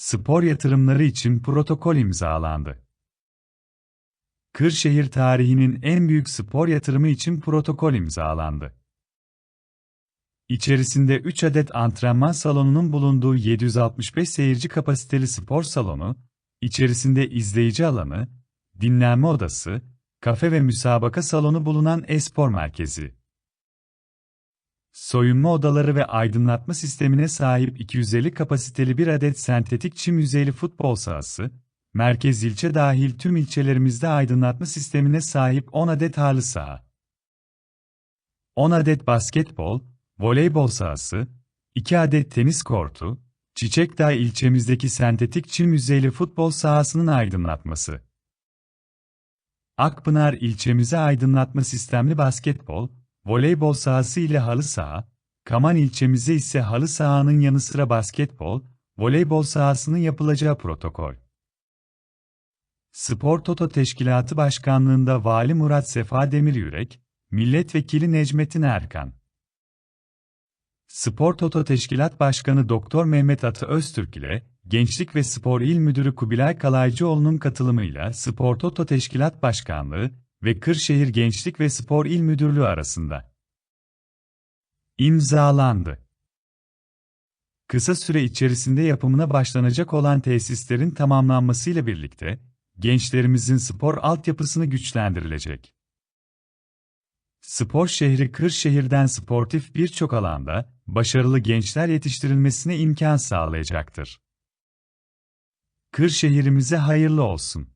Spor yatırımları için protokol imzalandı. Kırşehir tarihinin en büyük spor yatırımı için protokol imzalandı. İçerisinde 3 adet antrenman salonunun bulunduğu 765 seyirci kapasiteli spor salonu, içerisinde izleyici alanı, dinlenme odası, kafe ve müsabaka salonu bulunan e-spor merkezi. Soyunma odaları ve aydınlatma sistemine sahip 250 kapasiteli bir adet sentetik çim yüzeyli futbol sahası, merkez ilçe dahil tüm ilçelerimizde aydınlatma sistemine sahip 10 adet halı saha. 10 adet basketbol, voleybol sahası, 2 adet tenis kortu, Çiçekdağ ilçemizdeki sentetik çim yüzeyli futbol sahasının aydınlatması. Akpınar ilçemize aydınlatma sistemli basketbol, voleybol sahası ile halı saha, Kaman ilçemize ise halı sahanın yanı sıra basketbol, voleybol sahasının yapılacağı protokol. Spor Toto Teşkilatı Başkanlığında Vali Murat Sefa Demiryürek, Milletvekili Necmettin Erkan. Spor Toto Teşkilat Başkanı Doktor Mehmet Atı Öztürk ile Gençlik ve Spor İl Müdürü Kubilay Kalaycıoğlu'nun katılımıyla Spor Toto Teşkilat Başkanlığı ve Kırşehir Gençlik ve Spor İl Müdürlüğü arasında imzalandı. Kısa süre içerisinde yapımına başlanacak olan tesislerin tamamlanmasıyla birlikte, gençlerimizin spor altyapısını güçlendirilecek. Spor şehri Kırşehir'den sportif birçok alanda, başarılı gençler yetiştirilmesine imkan sağlayacaktır. Kırşehirimize hayırlı olsun.